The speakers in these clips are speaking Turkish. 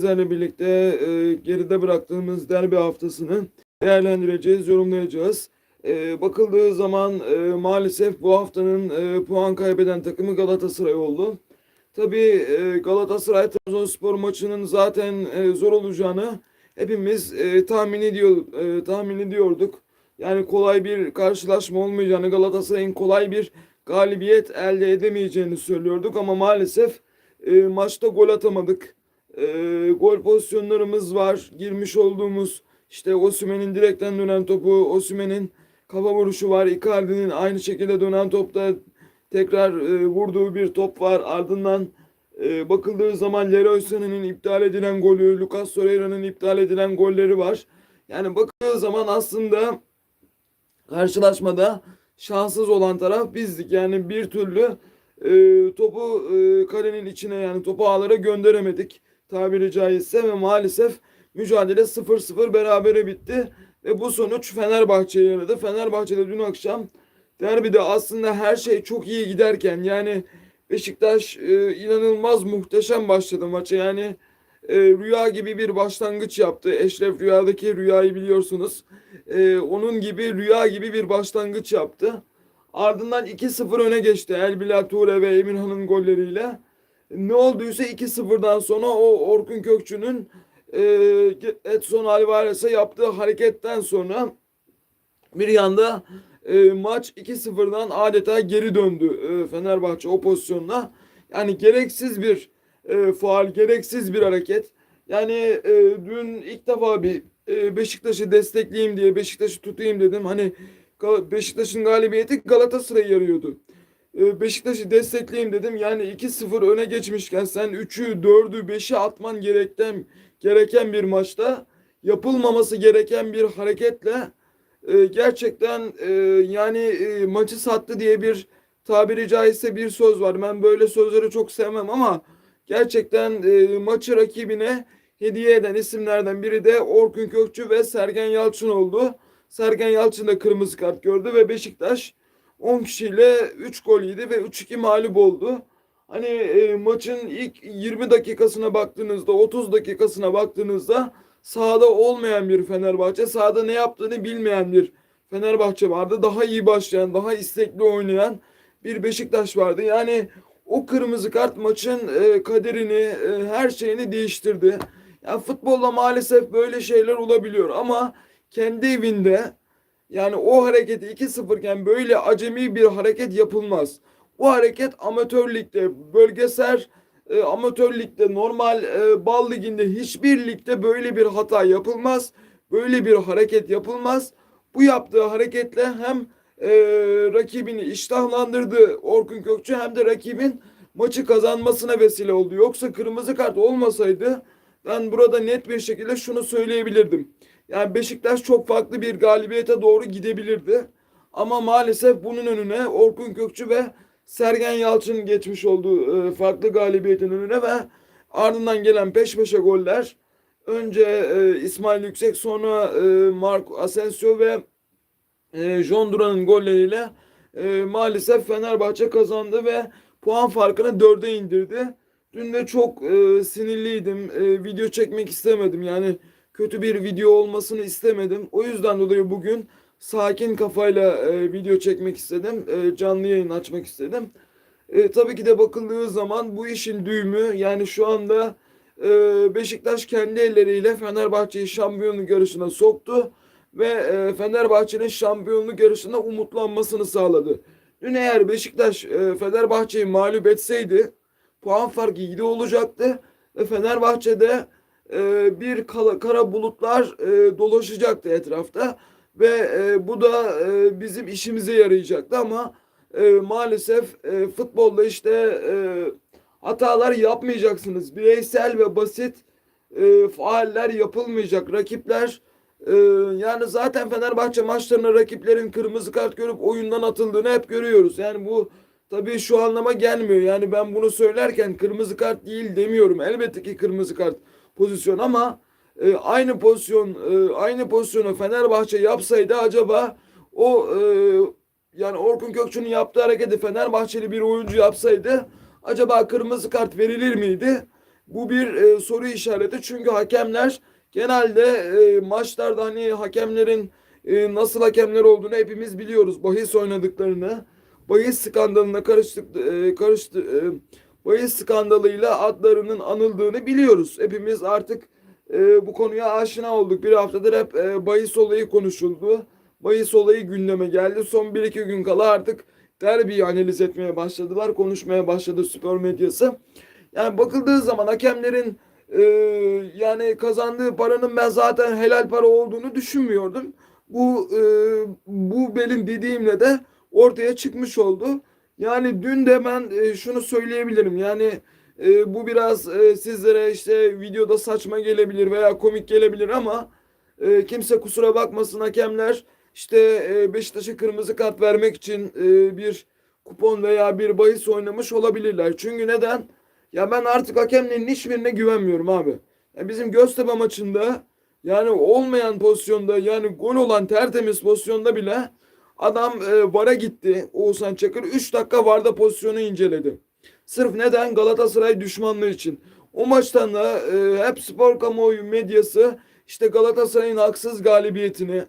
Sizlerle birlikte e, geride bıraktığımız derbi haftasını değerlendireceğiz, yorumlayacağız. E, bakıldığı zaman e, maalesef bu haftanın e, puan kaybeden takımı Galatasaray oldu. Tabii e, Galatasaray Trabzonspor maçının zaten e, zor olacağını hepimiz e, tahmin ediyor e, tahmin ediyorduk. Yani kolay bir karşılaşma olmayacağını, Galatasaray'ın kolay bir galibiyet elde edemeyeceğini söylüyorduk ama maalesef e, maçta gol atamadık. E, gol pozisyonlarımız var. Girmiş olduğumuz işte Osimhen'in direkten dönen topu, Osimhen'in kafa vuruşu var. Icardi'nin aynı şekilde dönen topta tekrar e, vurduğu bir top var. Ardından e, bakıldığı zaman Leroy Sané'nin iptal edilen golü, Lucas Torreira'nın iptal edilen golleri var. Yani bakıldığı zaman aslında karşılaşmada şanssız olan taraf bizdik. Yani bir türlü e, topu e, kalenin içine yani topu ağlara gönderemedik tabiri caizse ve maalesef mücadele 0-0 berabere bitti. Ve bu sonuç Fenerbahçe'ye yaradı. Fenerbahçe'de dün akşam derbide aslında her şey çok iyi giderken yani Beşiktaş e, inanılmaz muhteşem başladı maça. Yani e, rüya gibi bir başlangıç yaptı. Eşref Rüya'daki rüyayı biliyorsunuz. E, onun gibi rüya gibi bir başlangıç yaptı. Ardından 2-0 öne geçti Elbilal Ture ve Emirhan'ın golleriyle. Ne olduysa 2-0'dan sonra o Orkun Kökçü'nün e, Edson Alvarez'e yaptığı hareketten sonra bir yanda e, maç 2-0'dan adeta geri döndü e, Fenerbahçe o pozisyonla. Yani gereksiz bir e, faal, gereksiz bir hareket. Yani e, dün ilk defa bir e, Beşiktaş'ı destekleyeyim diye Beşiktaş'ı tutayım dedim. Hani Beşiktaş'ın galibiyeti Galatasaray'ı yarıyordu. E, Beşiktaş'ı destekleyeyim dedim. Yani 2-0 öne geçmişken sen 3'ü, 4'ü, 5'i atman gereken gereken bir maçta yapılmaması gereken bir hareketle e, gerçekten e, yani e, maçı sattı diye bir tabiri caizse bir söz var. Ben böyle sözleri çok sevmem ama gerçekten e, maçı rakibine hediye eden isimlerden biri de Orkun Kökçü ve Sergen Yalçın oldu. Sergen Yalçın da kırmızı kart gördü ve Beşiktaş 10 kişiyle 3 gol yedi ve 3-2 mağlup oldu. Hani e, maçın ilk 20 dakikasına baktığınızda, 30 dakikasına baktığınızda sahada olmayan bir Fenerbahçe, sahada ne yaptığını bilmeyen bir Fenerbahçe vardı. Daha iyi başlayan, daha istekli oynayan bir Beşiktaş vardı. Yani o kırmızı kart maçın e, kaderini, e, her şeyini değiştirdi. Yani futbolda maalesef böyle şeyler olabiliyor ama kendi evinde yani o hareketi 2-0 iken böyle acemi bir hareket yapılmaz. Bu hareket amatör ligde, bölgesel e, amatör ligde, normal e, bal liginde hiçbir ligde böyle bir hata yapılmaz. Böyle bir hareket yapılmaz. Bu yaptığı hareketle hem e, rakibini iştahlandırdı Orkun Kökçü hem de rakibin maçı kazanmasına vesile oldu. Yoksa kırmızı kart olmasaydı ben burada net bir şekilde şunu söyleyebilirdim. Yani Beşiktaş çok farklı bir galibiyete doğru gidebilirdi. Ama maalesef bunun önüne Orkun Kökçü ve Sergen Yalçın geçmiş olduğu e, farklı galibiyetin önüne ve ardından gelen peş peşe goller önce e, İsmail Yüksek sonra e, Marco Asensio ve John Duran'ın golleriyle maalesef Fenerbahçe kazandı ve puan farkını dörde indirdi. Dün de çok sinirliydim. Video çekmek istemedim. Yani kötü bir video olmasını istemedim. O yüzden dolayı bugün sakin kafayla e, video çekmek istedim. E, canlı yayın açmak istedim. E, tabii ki de bakıldığı zaman bu işin düğümü yani şu anda e, Beşiktaş kendi elleriyle Fenerbahçe'yi şampiyonluk yarışına soktu ve e, Fenerbahçe'nin şampiyonluk yarışına umutlanmasını sağladı. Dün eğer Beşiktaş e, Fenerbahçe'yi mağlup etseydi puan farkı 7 olacaktı ve Fenerbahçe'de e, bir kala, kara bulutlar e, dolaşacaktı etrafta ve e, bu da e, bizim işimize yarayacaktı ama e, maalesef e, futbolda işte e, hatalar yapmayacaksınız. Bireysel ve basit e, faaller yapılmayacak. Rakipler e, yani zaten Fenerbahçe maçlarında rakiplerin kırmızı kart görüp oyundan atıldığını hep görüyoruz. Yani bu tabii şu anlama gelmiyor. Yani ben bunu söylerken kırmızı kart değil demiyorum. Elbette ki kırmızı kart pozisyon ama e, aynı pozisyon e, aynı pozisyonu Fenerbahçe yapsaydı acaba o e, yani Orkun Kökçü'nün yaptığı hareketi Fenerbahçeli bir oyuncu yapsaydı acaba kırmızı kart verilir miydi? Bu bir e, soru işareti çünkü hakemler genelde e, maçlarda hani hakemlerin e, nasıl hakemler olduğunu hepimiz biliyoruz. Bahis oynadıklarını, bahis skandalına karıştık, e, karıştı, e, bahis skandalıyla adlarının anıldığını biliyoruz. Hepimiz artık e, bu konuya aşina olduk. Bir haftadır hep e, bahis olayı konuşuldu. Bahis olayı gündeme geldi. Son bir iki gün kala artık derbiyi analiz etmeye başladılar. Konuşmaya başladı spor medyası. Yani bakıldığı zaman hakemlerin e, yani kazandığı paranın ben zaten helal para olduğunu düşünmüyordum. Bu e, bu benim dediğimle de ortaya çıkmış oldu. Yani dün de ben e, şunu söyleyebilirim. Yani e, bu biraz e, sizlere işte videoda saçma gelebilir veya komik gelebilir ama e, kimse kusura bakmasın hakemler işte e, Beşiktaş'a kırmızı kart vermek için e, bir kupon veya bir bahis oynamış olabilirler. Çünkü neden? Ya ben artık hakemlerin hiçbirine güvenmiyorum abi. Ya bizim Göztepe maçında yani olmayan pozisyonda yani gol olan tertemiz pozisyonda bile adam e, VAR'a gitti. Oğuzhan Çakır 3 dakika VAR'da pozisyonu inceledi. Sırf neden? Galatasaray düşmanlığı için. O maçtan da e, hep spor kamuoyu medyası işte Galatasaray'ın haksız galibiyetini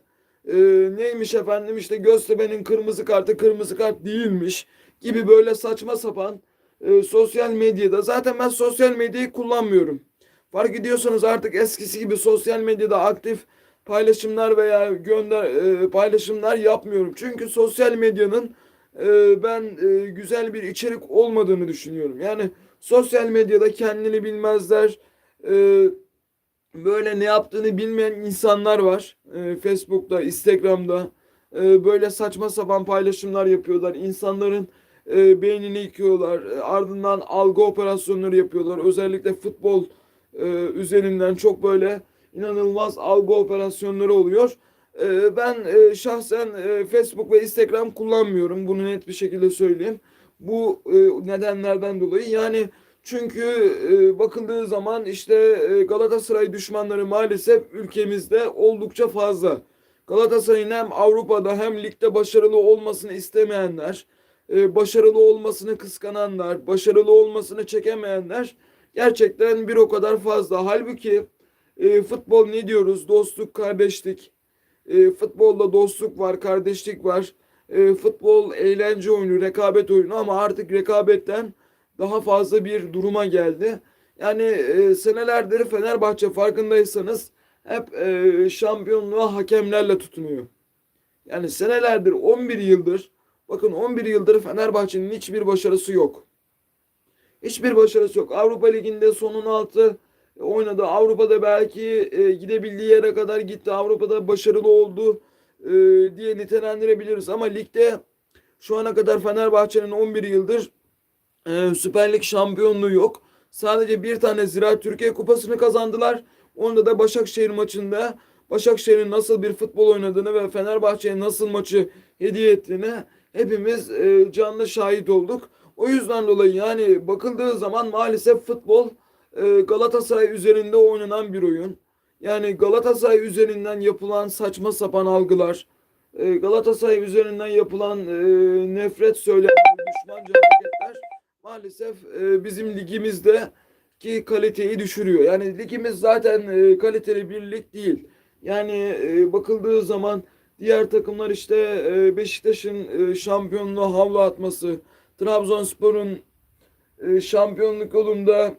e, neymiş efendim işte Göztepe'nin kırmızı kartı kırmızı kart değilmiş gibi böyle saçma sapan e, sosyal medyada zaten ben sosyal medyayı kullanmıyorum. Fark ediyorsanız artık eskisi gibi sosyal medyada aktif paylaşımlar veya gönder e, paylaşımlar yapmıyorum. Çünkü sosyal medyanın e, ben e, güzel bir içerik olmadığını düşünüyorum. Yani sosyal medyada kendini bilmezler. E, böyle ne yaptığını bilmeyen insanlar var. E, Facebook'ta, Instagram'da e, böyle saçma sapan paylaşımlar yapıyorlar. İnsanların e, beynini yıkıyorlar. Ardından algı operasyonları yapıyorlar. Özellikle futbol e, üzerinden çok böyle inanılmaz algı operasyonları oluyor. E, ben e, şahsen e, Facebook ve Instagram kullanmıyorum. Bunu net bir şekilde söyleyeyim. Bu e, nedenlerden dolayı yani çünkü bakıldığı zaman işte Galatasaray düşmanları maalesef ülkemizde oldukça fazla. Galatasaray'ın hem Avrupa'da hem ligde başarılı olmasını istemeyenler, başarılı olmasını kıskananlar, başarılı olmasını çekemeyenler gerçekten bir o kadar fazla. Halbuki e, futbol ne diyoruz? Dostluk, kardeşlik. E, futbolda dostluk var, kardeşlik var. E, futbol eğlence oyunu, rekabet oyunu ama artık rekabetten daha fazla bir duruma geldi. Yani e, senelerdir Fenerbahçe farkındaysanız hep e, şampiyonluğa hakemlerle tutunuyor. Yani senelerdir 11 yıldır bakın 11 yıldır Fenerbahçe'nin hiçbir başarısı yok. Hiçbir başarısı yok. Avrupa Ligi'nde sonun altı oynadı. Avrupa'da belki e, gidebildiği yere kadar gitti. Avrupa'da başarılı oldu e, diye nitelendirebiliriz. Ama ligde şu ana kadar Fenerbahçe'nin 11 yıldır e, Süper Lig şampiyonluğu yok. Sadece bir tane Ziraat Türkiye Kupası'nı kazandılar. Onda da Başakşehir maçında Başakşehir'in nasıl bir futbol oynadığını ve Fenerbahçe'ye nasıl maçı hediye ettiğini hepimiz e, canlı şahit olduk. O yüzden dolayı yani bakıldığı zaman maalesef futbol e, Galatasaray üzerinde oynanan bir oyun. Yani Galatasaray üzerinden yapılan saçma sapan algılar, e, Galatasaray üzerinden yapılan e, nefret söylemleri, düşmanca hareketler maalesef e, bizim ligimizde ki kaliteyi düşürüyor. Yani ligimiz zaten kaliteli bir lig değil. Yani bakıldığı zaman diğer takımlar işte Beşiktaş'ın e, şampiyonluğa havlu atması, Trabzonspor'un şampiyonluk yolunda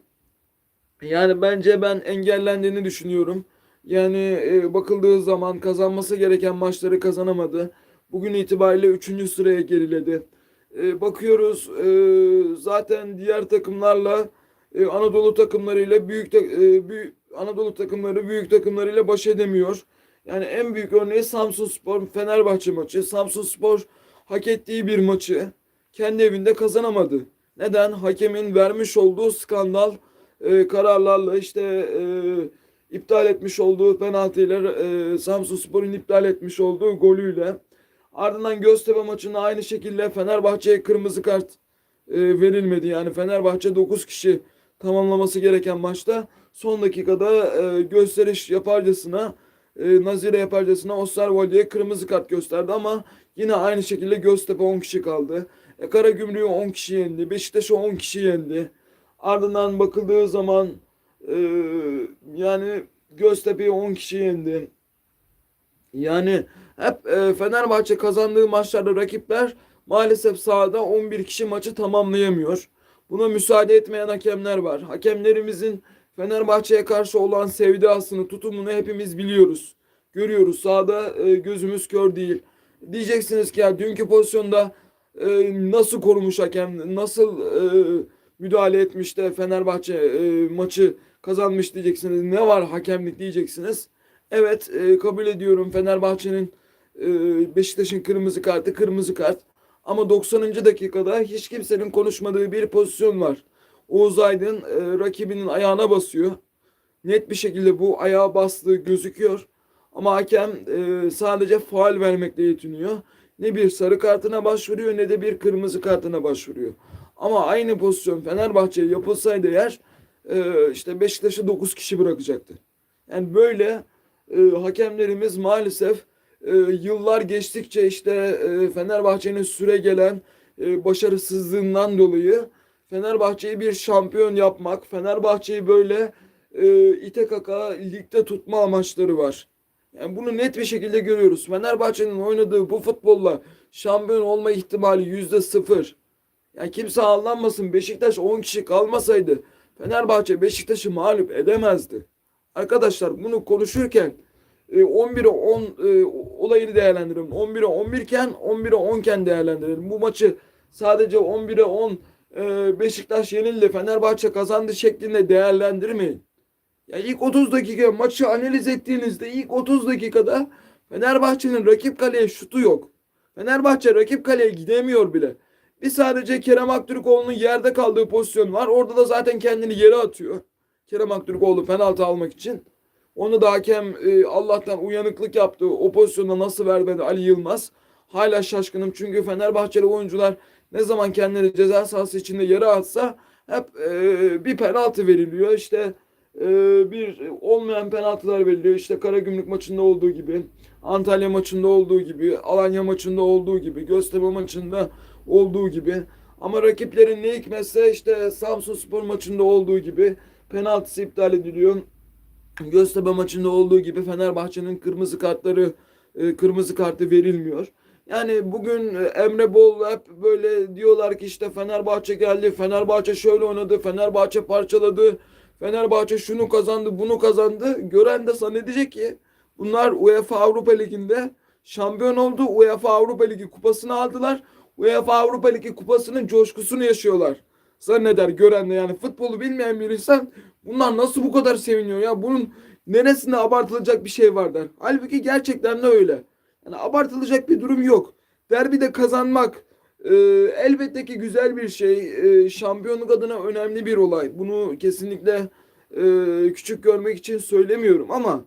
yani bence ben engellendiğini düşünüyorum. Yani e, bakıldığı zaman kazanması gereken maçları kazanamadı. Bugün itibariyle 3. sıraya geriledi. E, bakıyoruz e, zaten diğer takımlarla e, Anadolu takımlarıyla büyük, ta, e, büyük Anadolu takımları büyük takımlarıyla baş edemiyor. Yani en büyük örneği Samsunspor Fenerbahçe maçı. Samsunspor hak ettiği bir maçı kendi evinde kazanamadı. Neden? Hakemin vermiş olduğu skandal e, kararlarla işte e, iptal etmiş olduğu penaltıyla e, Samsunspor'un iptal etmiş olduğu golüyle ardından Göztepe maçında aynı şekilde Fenerbahçe'ye kırmızı kart e, verilmedi. Yani Fenerbahçe 9 kişi tamamlaması gereken maçta son dakikada e, gösteriş yaparcasına e, Nazire yaparcasına Osterwolde'ye kırmızı kart gösterdi ama yine aynı şekilde Göztepe 10 kişi kaldı. E, Karagümrük'ü 10 kişi yendi. Beşiktaş'ı 10 kişi yendi. Ardından bakıldığı zaman e, yani Göztepe'yi 10 kişi yendi. Yani hep e, Fenerbahçe kazandığı maçlarda rakipler maalesef sahada 11 kişi maçı tamamlayamıyor. Buna müsaade etmeyen hakemler var. Hakemlerimizin Fenerbahçe'ye karşı olan sevdasını, tutumunu hepimiz biliyoruz. Görüyoruz. Sahada e, gözümüz kör değil. Diyeceksiniz ki ya dünkü pozisyonda e, nasıl korumuş hakem, nasıl e, müdahale etmiş de Fenerbahçe e, maçı kazanmış diyeceksiniz. Ne var hakemlik diyeceksiniz. Evet e, kabul ediyorum Fenerbahçe'nin e, Beşiktaş'ın kırmızı kartı kırmızı kart. Ama 90. dakikada hiç kimsenin konuşmadığı bir pozisyon var. Oğuz Aydın e, rakibinin ayağına basıyor. Net bir şekilde bu ayağa bastığı gözüküyor. Ama hakem e, sadece faal vermekle yetiniyor. Ne bir sarı kartına başvuruyor ne de bir kırmızı kartına başvuruyor. Ama aynı pozisyon Fenerbahçe'ye yapılsaydı eğer e, işte Beşiktaş'ı 9 kişi bırakacaktı. Yani böyle e, hakemlerimiz maalesef e, yıllar geçtikçe işte e, Fenerbahçe'nin süre gelen e, başarısızlığından dolayı Fenerbahçe'yi bir şampiyon yapmak, Fenerbahçe'yi böyle e, ite kaka ligde tutma amaçları var. Yani bunu net bir şekilde görüyoruz. Fenerbahçe'nin oynadığı bu futbolla şampiyon olma ihtimali yüzde sıfır. Yani kimse ağlanmasın. Beşiktaş 10 kişi kalmasaydı Fenerbahçe Beşiktaş'ı mağlup edemezdi. Arkadaşlar bunu konuşurken e, 11'e 10 e, olayını değerlendirelim. 11'e 11 iken 11'e 10 iken değerlendirelim. Bu maçı sadece 11'e 10 e, Beşiktaş yenildi Fenerbahçe kazandı şeklinde değerlendirmeyin. Ya ilk 30 dakika maçı analiz ettiğinizde ilk 30 dakikada Fenerbahçe'nin rakip kaleye şutu yok. Fenerbahçe rakip kaleye gidemiyor bile. Bir sadece Kerem Aktürkoğlu'nun yerde kaldığı pozisyon var. Orada da zaten kendini yere atıyor. Kerem Aktürkoğlu penaltı almak için. Onu da hakem e, Allah'tan uyanıklık yaptı. O pozisyonda nasıl vermedi Ali Yılmaz. Hala şaşkınım çünkü Fenerbahçeli oyuncular ne zaman kendini ceza sahası içinde yere atsa hep e, bir penaltı veriliyor. İşte e, bir olmayan penaltılar veriliyor. İşte Karagümrük maçında olduğu gibi, Antalya maçında olduğu gibi, Alanya maçında olduğu gibi, Göztepe maçında olduğu gibi. Ama rakiplerin ne hikmetse işte Samsun Spor maçında olduğu gibi penaltısı iptal ediliyor. Göztepe maçında olduğu gibi Fenerbahçe'nin kırmızı kartları e, kırmızı kartı verilmiyor. Yani bugün Emre Bol hep böyle diyorlar ki işte Fenerbahçe geldi, Fenerbahçe şöyle oynadı, Fenerbahçe parçaladı, Fenerbahçe şunu kazandı, bunu kazandı. Gören de zannedecek ki bunlar UEFA Avrupa Ligi'nde şampiyon oldu. UEFA Avrupa Ligi kupasını aldılar. UEFA Avrupa Ligi kupasının coşkusunu yaşıyorlar. Zanneder gören de yani futbolu bilmeyen bir insan bunlar nasıl bu kadar seviniyor ya? Bunun neresinde abartılacak bir şey var der. Halbuki gerçekten de öyle. Yani abartılacak bir durum yok. Derbide kazanmak e, elbette ki güzel bir şey. E, şampiyonluk adına önemli bir olay. Bunu kesinlikle e, küçük görmek için söylemiyorum ama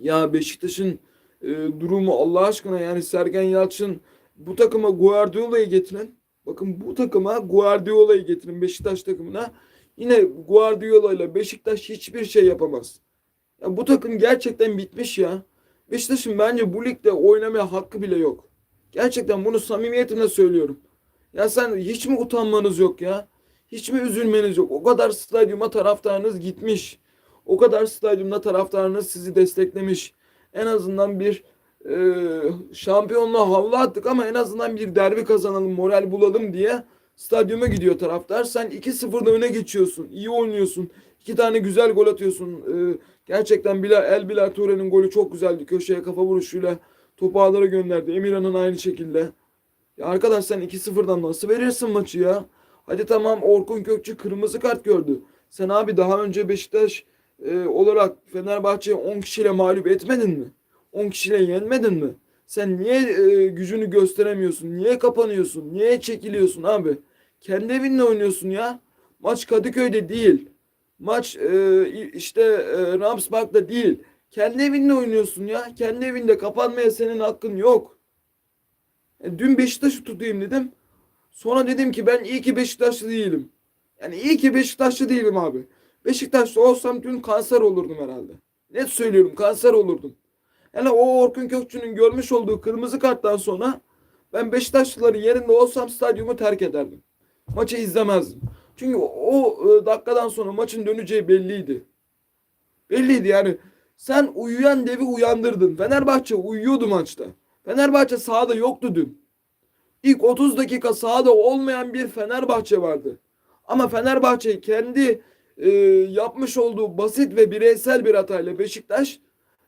ya Beşiktaş'ın e, durumu Allah aşkına yani Sergen Yalçın bu takıma Guardiola'yı getirin. Bakın bu takıma Guardiola'yı getirin Beşiktaş takımına. Yine Guardiola ile Beşiktaş hiçbir şey yapamaz. Ya bu takım gerçekten bitmiş ya. Beşiktaş'ın bence bu ligde oynamaya hakkı bile yok. Gerçekten bunu samimiyetimle söylüyorum. Ya sen hiç mi utanmanız yok ya? Hiç mi üzülmeniz yok? O kadar stadyuma taraftarınız gitmiş. O kadar stadyumda taraftarınız sizi desteklemiş. En azından bir e, şampiyonluğa havlu attık ama en azından bir derbi kazanalım, moral bulalım diye stadyuma gidiyor taraftar. Sen 2-0'da öne geçiyorsun. iyi oynuyorsun. İki tane güzel gol atıyorsun. E, gerçekten Bilal, El Bilal Ture'nin golü çok güzeldi. Köşeye kafa vuruşuyla topu ağlara gönderdi. Emirhan'ın aynı şekilde. Ya arkadaş sen 2-0'dan nasıl verirsin maçı ya? Hadi tamam Orkun Kökçü kırmızı kart gördü. Sen abi daha önce Beşiktaş e, olarak Fenerbahçe'yi 10 kişiyle mağlup etmedin mi? 10 kişiyle yenmedin mi? Sen niye e, gücünü gösteremiyorsun? Niye kapanıyorsun? Niye çekiliyorsun abi? Kendi evinle oynuyorsun ya. Maç Kadıköy'de değil. Maç e, işte e, Ramsbach'ta değil. Kendi evinle oynuyorsun ya. Kendi evinde kapanmaya senin hakkın yok. E, dün Beşiktaş'ı tutayım dedim. Sonra dedim ki ben iyi ki Beşiktaşlı değilim. Yani iyi ki Beşiktaşlı değilim abi. Beşiktaşlı olsam dün kanser olurdum herhalde. Net söylüyorum kanser olurdum. Yani o Orkun Kökçü'nün görmüş olduğu kırmızı karttan sonra ben Beşiktaşlıların yerinde olsam stadyumu terk ederdim. Maçı izlemezdim. Çünkü o e, dakikadan sonra maçın döneceği belliydi. Belliydi yani. Sen uyuyan devi uyandırdın. Fenerbahçe uyuyordu maçta. Fenerbahçe sahada yoktu dün. İlk 30 dakika sahada olmayan bir Fenerbahçe vardı. Ama Fenerbahçe kendi e, yapmış olduğu basit ve bireysel bir hatayla Beşiktaş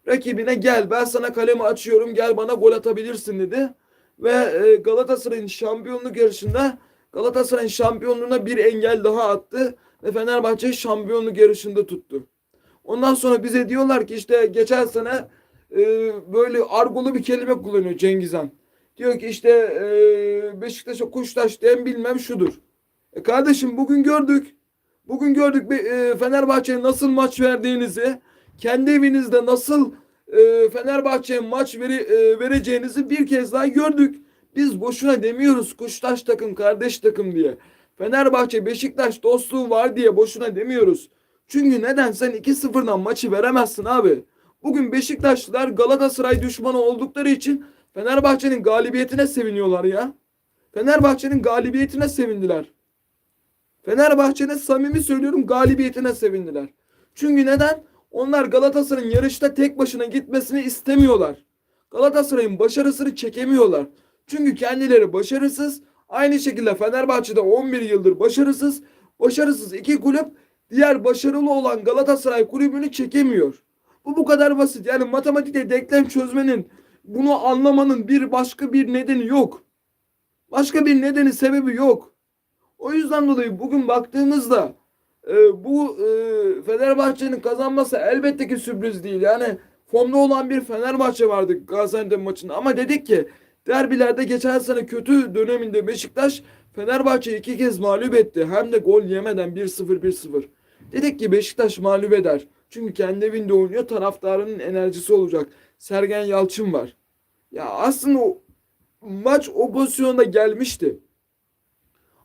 rakibine gel ben sana kalemi açıyorum gel bana gol atabilirsin dedi. Ve e, Galatasaray'ın şampiyonluk yarışında Galatasaray'ın şampiyonluğuna bir engel daha attı ve Fenerbahçe şampiyonluk yarışında tuttu. Ondan sonra bize diyorlar ki işte geçen sene e, böyle argolu bir kelime kullanıyor Cengiz Han. Diyor ki işte e, Beşiktaş'a kuştaş diyen bilmem şudur. E kardeşim bugün gördük. Bugün gördük bir, e, Fenerbahçe'ye nasıl maç verdiğinizi, kendi evinizde nasıl e, Fenerbahçe'ye maç veri, e, vereceğinizi bir kez daha gördük. Biz boşuna demiyoruz kuştaş takım, kardeş takım diye. Fenerbahçe Beşiktaş dostluğu var diye boşuna demiyoruz. Çünkü neden sen 2-0'dan maçı veremezsin abi. Bugün Beşiktaşlılar Galatasaray düşmanı oldukları için Fenerbahçe'nin galibiyetine seviniyorlar ya. Fenerbahçe'nin galibiyetine sevindiler. Fenerbahçe'nin samimi söylüyorum galibiyetine sevindiler. Çünkü neden? Onlar Galatasaray'ın yarışta tek başına gitmesini istemiyorlar. Galatasaray'ın başarısını çekemiyorlar. Çünkü kendileri başarısız. Aynı şekilde Fenerbahçe'de 11 yıldır başarısız. Başarısız iki kulüp diğer başarılı olan Galatasaray kulübünü çekemiyor. Bu bu kadar basit. Yani matematikte denklem çözmenin, bunu anlamanın bir başka bir nedeni yok. Başka bir nedeni, sebebi yok. O yüzden dolayı bugün baktığımızda e, bu e, Fenerbahçe'nin kazanması elbette ki sürpriz değil. Yani formda olan bir Fenerbahçe vardı Gaziantep maçında. Ama dedik ki derbilerde geçen sene kötü döneminde Beşiktaş Fenerbahçe'yi iki kez mağlup etti. Hem de gol yemeden 1-0 1-0. Dedik ki Beşiktaş mağlup eder. Çünkü kendi evinde oynuyor. Taraftarının enerjisi olacak. Sergen Yalçın var. Ya aslında o maç o pozisyonda gelmişti.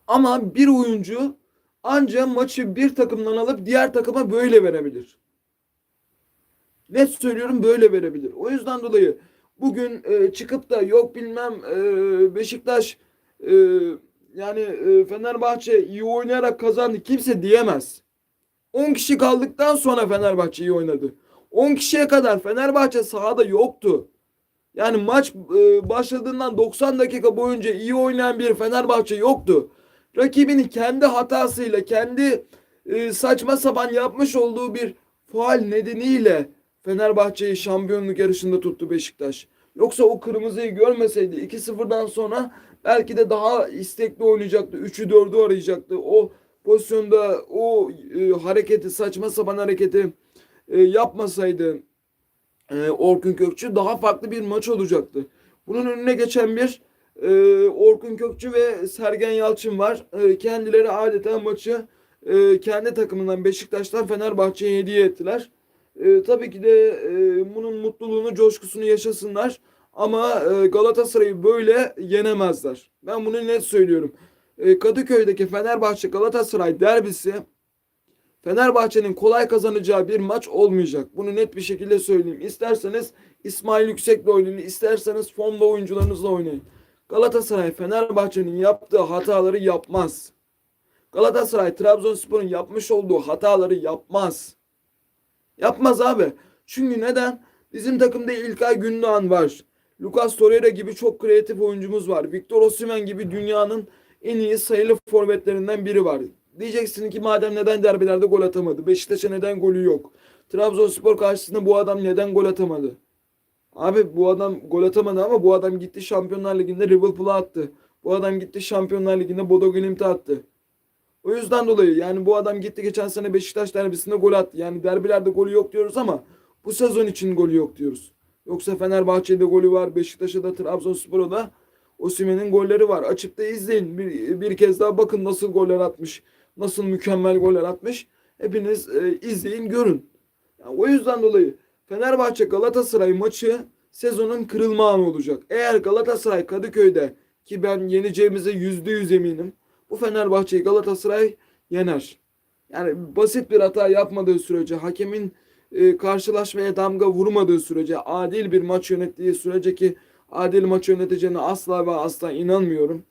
Ama bir oyuncu ancak maçı bir takımdan alıp diğer takıma böyle verebilir. Net söylüyorum böyle verebilir. O yüzden dolayı bugün e, çıkıp da yok bilmem e, Beşiktaş e, yani e, Fenerbahçe iyi oynayarak kazandı kimse diyemez. 10 kişi kaldıktan sonra Fenerbahçe iyi oynadı. 10 kişiye kadar Fenerbahçe sahada yoktu. Yani maç e, başladığından 90 dakika boyunca iyi oynayan bir Fenerbahçe yoktu. Rakibinin kendi hatasıyla, kendi e, saçma sapan yapmış olduğu bir faal nedeniyle Fenerbahçe'yi şampiyonluk yarışında tuttu Beşiktaş. Yoksa o kırmızıyı görmeseydi 2-0'dan sonra belki de daha istekli oynayacaktı. 3'ü 4'ü arayacaktı. O pozisyonda o e, hareketi, saçma sapan hareketi e, yapmasaydı e, Orkun Kökçü daha farklı bir maç olacaktı. Bunun önüne geçen bir e, Orkun Kökçü ve Sergen Yalçın var. E, kendileri adeta maçı e, kendi takımından Beşiktaş'tan Fenerbahçe'ye hediye ettiler. E, tabii ki de e, bunun mutluluğunu, coşkusunu yaşasınlar. Ama e, Galatasaray'ı böyle yenemezler. Ben bunu net söylüyorum. E, Kadıköy'deki Fenerbahçe Galatasaray derbisi Fenerbahçe'nin kolay kazanacağı bir maç olmayacak. Bunu net bir şekilde söyleyeyim. İsterseniz İsmail Yüksek'le oynayın, isterseniz formda oyuncularınızla oynayın. Galatasaray Fenerbahçe'nin yaptığı hataları yapmaz. Galatasaray Trabzonspor'un yapmış olduğu hataları yapmaz. Yapmaz abi. Çünkü neden? Bizim takımda İlkay Gündoğan var. Lucas Torreira gibi çok kreatif oyuncumuz var. Victor Osimhen gibi dünyanın en iyi sayılı forvetlerinden biri var. Diyeceksin ki madem neden derbilerde gol atamadı? Beşiktaş'a neden golü yok? Trabzonspor karşısında bu adam neden gol atamadı? Abi bu adam gol atamadı ama bu adam gitti Şampiyonlar Ligi'nde Liverpool'a attı. Bu adam gitti Şampiyonlar Ligi'nde Bodo Glimt'e attı. O yüzden dolayı yani bu adam gitti geçen sene Beşiktaş derbisinde gol attı. Yani derbilerde golü yok diyoruz ama bu sezon için golü yok diyoruz. Yoksa Fenerbahçe'de golü var, Beşiktaş'ta da Trabzonspor'da da Osimhen'in golleri var. Açıp da izleyin. Bir, bir kez daha bakın nasıl goller atmış. Nasıl mükemmel goller atmış. Hepiniz e, izleyin, görün. Yani o yüzden dolayı Fenerbahçe Galatasaray maçı sezonun kırılma anı olacak. Eğer Galatasaray Kadıköy'de ki ben yeneceğimize yüzde yüz eminim. Bu Fenerbahçe'yi Galatasaray yener. Yani basit bir hata yapmadığı sürece, hakemin e, karşılaşmaya damga vurmadığı sürece, adil bir maç yönettiği sürece ki adil maç yöneteceğine asla ve asla inanmıyorum.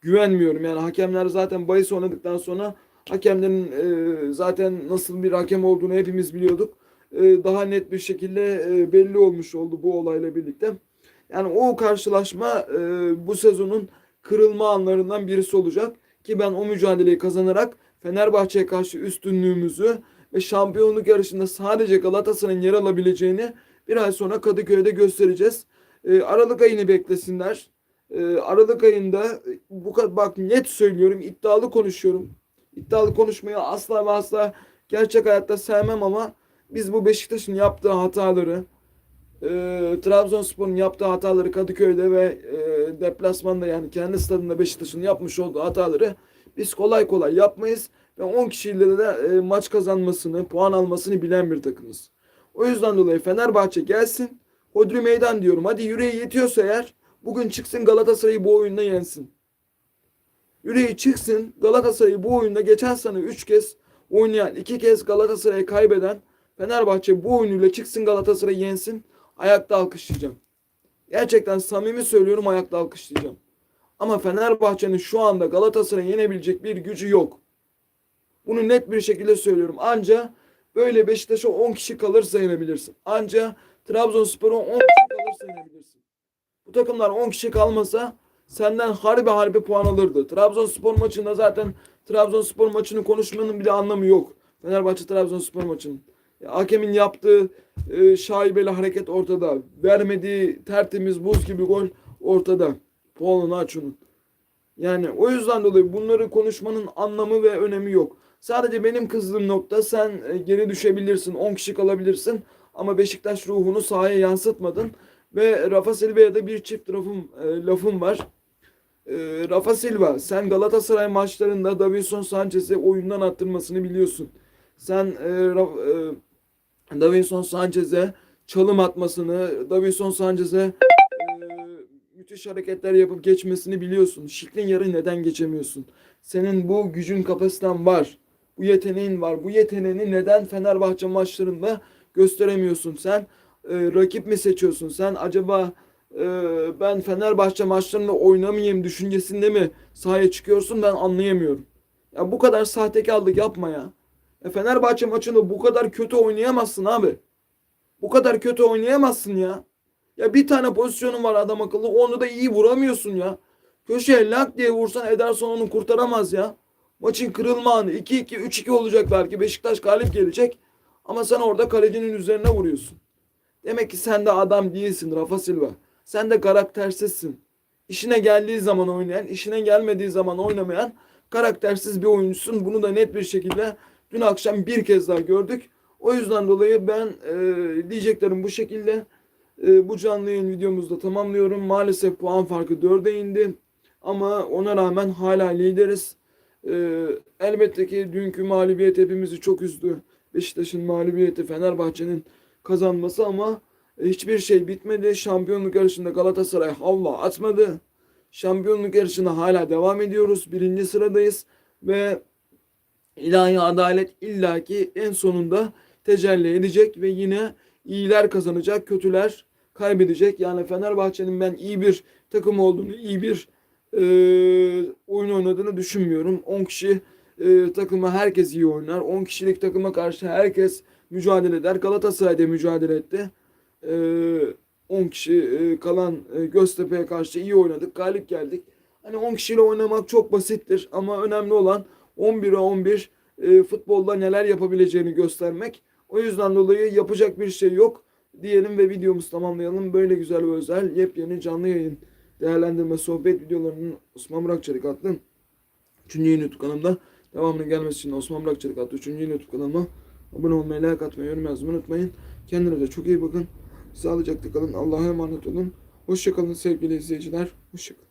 Güvenmiyorum. Yani hakemler zaten bahis oynadıktan sonra Hakemlerin e, zaten nasıl bir hakem olduğunu hepimiz biliyorduk. E, daha net bir şekilde e, belli olmuş oldu bu olayla birlikte. Yani o karşılaşma e, bu sezonun kırılma anlarından birisi olacak. Ki ben o mücadeleyi kazanarak Fenerbahçe'ye karşı üstünlüğümüzü ve şampiyonluk yarışında sadece Galatasaray'ın yer alabileceğini bir ay sonra Kadıköy'de göstereceğiz. Aralık ayını beklesinler. Aralık ayında bu kadar bak net söylüyorum iddialı konuşuyorum. İddialı konuşmayı asla ve asla gerçek hayatta sevmem ama biz bu Beşiktaş'ın yaptığı hataları e, Trabzonspor'un yaptığı hataları Kadıköy'de ve e, deplasmanda yani kendi stadında Beşiktaş'ın yapmış olduğu hataları biz kolay kolay yapmayız ve 10 kişiyle de e, maç kazanmasını, puan almasını bilen bir takımız. O yüzden dolayı Fenerbahçe gelsin. Hodri meydan diyorum. Hadi yüreği yetiyorsa eğer bugün çıksın Galatasaray'ı bu oyunda yensin. Yüreği çıksın Galatasaray'ı bu oyunda geçen sene 3 kez oynayan, 2 kez Galatasaray'ı kaybeden Fenerbahçe bu oyunuyla çıksın Galatasaray'ı yensin. Ayakta alkışlayacağım. Gerçekten samimi söylüyorum ayakta alkışlayacağım. Ama Fenerbahçe'nin şu anda Galatasaray'ı yenebilecek bir gücü yok. Bunu net bir şekilde söylüyorum. Anca böyle Beşiktaş'a 10 kişi kalırsa yenebilirsin. Anca Trabzonspor'a 10 kişi kalırsa yenebilirsin. Bu takımlar 10 kişi kalmasa senden harbi harbi puan alırdı. Trabzonspor maçında zaten Trabzonspor maçını konuşmanın bile anlamı yok. Fenerbahçe Trabzonspor maçının. Hakemin yaptığı e, şaibeli hareket ortada. Vermediği tertemiz buz gibi gol ortada. Paul'un Açu'nun. Yani o yüzden dolayı bunları konuşmanın anlamı ve önemi yok. Sadece benim kızdığım nokta sen e, geri düşebilirsin, 10 kişi kalabilirsin ama Beşiktaş ruhunu sahaya yansıtmadın ve Rafa Silva'ya da bir çift lafım, e, lafım var. E, Rafa Silva sen Galatasaray maçlarında Davinson Sanchez'i oyundan attırmasını biliyorsun. Sen e, Ra- e, Davinson Sanchez'e çalım atmasını, Davinson Sanchez'e e, müthiş hareketler yapıp geçmesini biliyorsun. Şiklin yarı neden geçemiyorsun? Senin bu gücün kapasiten var. Bu yeteneğin var. Bu yeteneğini neden Fenerbahçe maçlarında gösteremiyorsun sen? E, rakip mi seçiyorsun sen? Acaba e, ben Fenerbahçe maçlarında oynamayayım düşüncesinde mi sahaya çıkıyorsun? Ben anlayamıyorum. Ya bu kadar sahtekarlık yapma ya. Ya. Fenerbahçe maçında bu kadar kötü oynayamazsın abi. Bu kadar kötü oynayamazsın ya. Ya bir tane pozisyonun var adam akıllı. Onu da iyi vuramıyorsun ya. Köşeye lak diye vursan Ederson onu kurtaramaz ya. Maçın kırılma anı 2-2 3-2 olacak belki. Beşiktaş galip gelecek. Ama sen orada kalecinin üzerine vuruyorsun. Demek ki sen de adam değilsin Rafa Silva. Sen de karaktersizsin. İşine geldiği zaman oynayan, işine gelmediği zaman oynamayan karaktersiz bir oyuncusun. Bunu da net bir şekilde dün akşam bir kez daha gördük. O yüzden dolayı ben e, diyeceklerim bu şekilde. E, bu canlı yayın videomuzda tamamlıyorum. Maalesef puan farkı 4'e indi. Ama ona rağmen hala lideriz. E, elbette ki dünkü mağlubiyet hepimizi çok üzdü. Beşiktaş'ın mağlubiyeti, Fenerbahçe'nin kazanması ama hiçbir şey bitmedi. Şampiyonluk yarışında Galatasaray havla atmadı. Şampiyonluk yarışına hala devam ediyoruz. Birinci sıradayız ve ilahi adalet illaki en sonunda tecelli edecek ve yine iyiler kazanacak, kötüler kaybedecek. Yani Fenerbahçe'nin ben iyi bir takım olduğunu, iyi bir e, oyun oynadığını düşünmüyorum. 10 kişi e, takıma herkes iyi oynar. 10 kişilik takıma karşı herkes mücadele eder. Galatasaray'da mücadele etti. E, 10 kişi e, kalan e, Göztepe'ye karşı iyi oynadık. Galip geldik. Hani 10 kişiyle oynamak çok basittir ama önemli olan 11'e 11 e, futbolda neler yapabileceğini göstermek. O yüzden dolayı yapacak bir şey yok diyelim ve videomuzu tamamlayalım. Böyle güzel ve özel yepyeni canlı yayın değerlendirme sohbet videolarının Osman Burakçelik adlı 3. yayın YouTube kanalımda devamının gelmesi için Osman Burakçelik adlı 3. yayın YouTube kanalıma abone olmayı, like atmayı, yorum yazmayı unutmayın. Kendinize çok iyi bakın. Sağlıcakla kalın. Allah'a emanet olun. Hoşçakalın sevgili izleyiciler. Hoşçakalın.